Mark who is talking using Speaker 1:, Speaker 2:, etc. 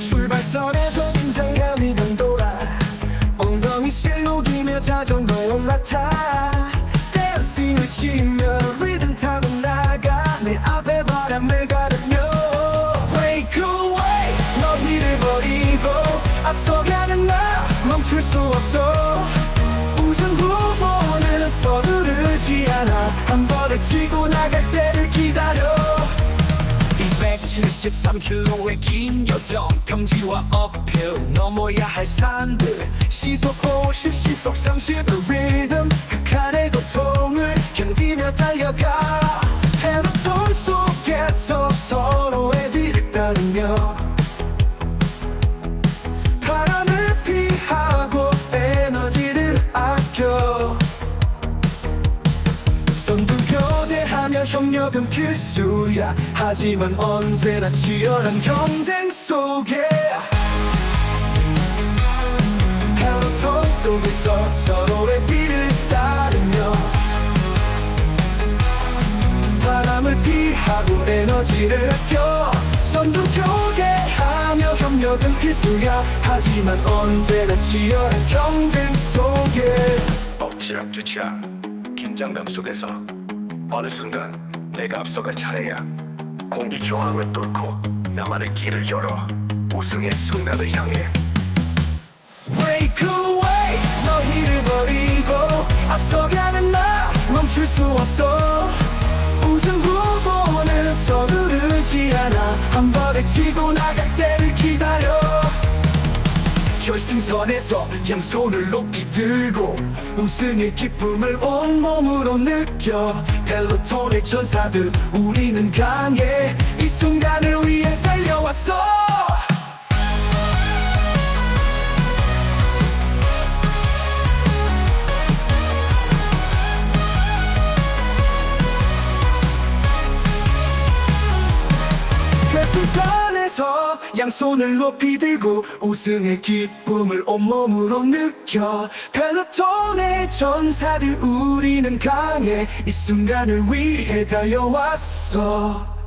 Speaker 1: 출발선에서 긴장감이 변돌아 엉덩이 실록이며 자전거에 올라타 댄싱을 치며 리듬 타고 나가 내 앞에 바람을 가르며 Break away 너희를 버리고 앞서가는 나 멈출 수 없어 273km의 긴 여정 평지와 어필. 넘어야 할 산들 시속 50 시속 30의 리듬 극한의 고통을 견디며 달려가 협력은 필수야. 하지만 언제나 치열한 경쟁 속에 헬로톤 속에서 서로의 뒤를 따르며 바람을 피하고 에너지를 아껴 선두 교대하며 협력은 필수야. 하지만 언제나 치열한 경쟁 속에
Speaker 2: 엎치락뒤치락 긴장감 속에서 어느 순간 내가 앞서갈 차례야. 공기 저항을 뚫고 나만의 길을 열어 우승의 순간을 향해.
Speaker 1: Break away 너희를 버리고 앞서가는 나 멈출 수 없어. 우승 후보는 서두르지 않아. 한 번에 치고 나갈 때를 기다려. 결승선에서 양손을 높이 들고 우승의 기쁨을 온몸으로 느껴 펠로톤의 전사들 우리는 강해. 이 순간을 위해 달려왔어. 결승선 에서 양손을 높이 들고 우승의 기쁨을 온몸으로 느껴. 펠로톤의 전사들 우리는 강해. 이 순간을 위해 달려왔어